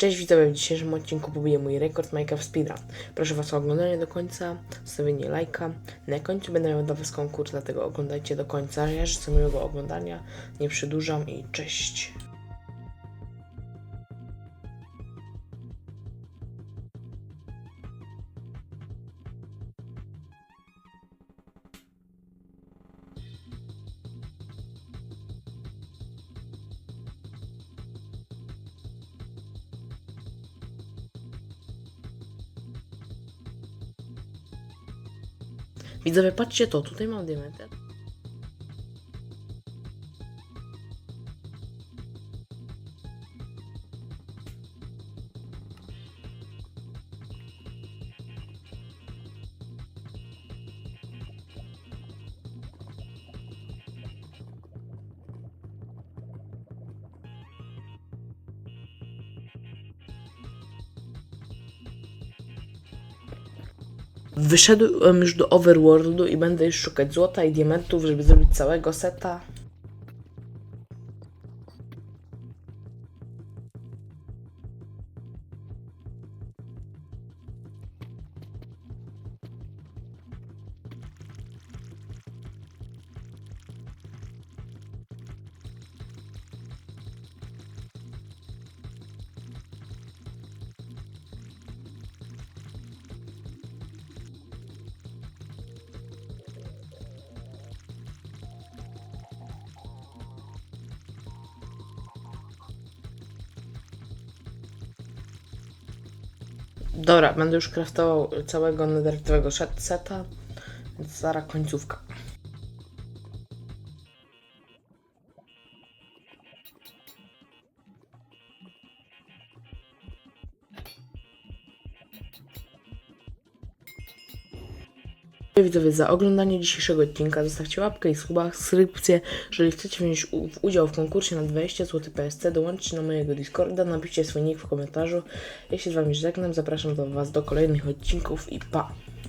Cześć widzowie, w dzisiejszym odcinku pobiję mój rekord Minecraft Speedrun. Proszę Was o oglądanie do końca, zostawienie lajka. Na końcu będę miał dla Was konkurs, dlatego oglądajcie do końca. Ja życzę miłego oglądania, nie przedłużam i cześć. Widzowie, patrzcie to, tutaj mam diamentę. Wyszedłem już do Overworldu i będę już szukać złota i diamentów, żeby zrobić całego seta. Dobra, będę już craftował całego netheritowego shet- seta, więc zaraz końcówka. Widzowie, za oglądanie dzisiejszego odcinka zostawcie łapkę i subskrypcję. Jeżeli chcecie wziąć udział w konkursie na 20 zł PSC, dołączcie na mojego Discorda, napiszcie swój nick w komentarzu. Ja się z Wami żegnam, zapraszam do Was do kolejnych odcinków i pa!